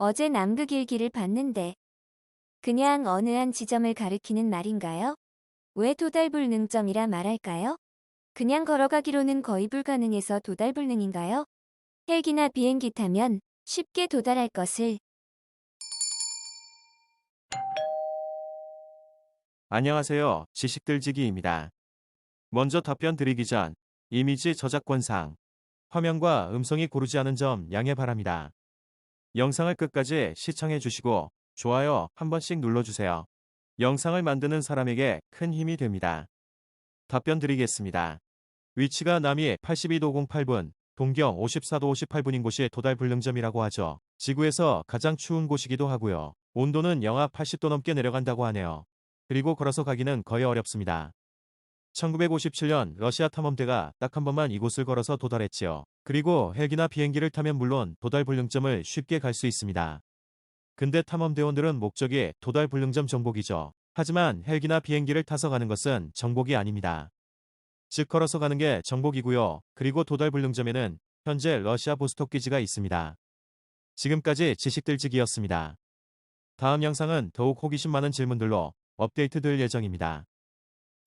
어제 남극 일기를 봤는데 그냥 어느 한 지점을 가리키는 말인가요? 왜 도달불능점이라 말할까요? 그냥 걸어가기로는 거의 불가능해서 도달불능인가요? 헬기나 비행기 타면 쉽게 도달할 것을 안녕하세요. 지식들지기입니다. 먼저 답변 드리기 전 이미지 저작권상 화면과 음성이 고르지 않은 점 양해 바랍니다. 영상을 끝까지 시청해 주시고 좋아요 한 번씩 눌러주세요. 영상을 만드는 사람에게 큰 힘이 됩니다. 답변 드리겠습니다. 위치가 남이 82도 08분, 동경 54도 58분인 곳이 도달 불능점이라고 하죠. 지구에서 가장 추운 곳이기도 하고요. 온도는 영하 80도 넘게 내려간다고 하네요. 그리고 걸어서 가기는 거의 어렵습니다. 1957년 러시아 탐험대가 딱 한 번만 이곳을 걸어서 도달했지요. 그리고 헬기나 비행기를 타면 물론 도달 불능점을 쉽게 갈 수 있습니다. 근데 탐험대원들은 목적이 도달 불능점 정복이죠. 하지만 헬기나 비행기를 타서 가는 것은 정복이 아닙니다. 즉 걸어서 가는 게 정복이고요. 그리고 도달 불능점에는 현재 러시아 보스톡 기지가 있습니다. 지금까지 지식들지기였습니다. 다음 영상은 더욱 호기심 많은 질문들로 업데이트 될 예정입니다.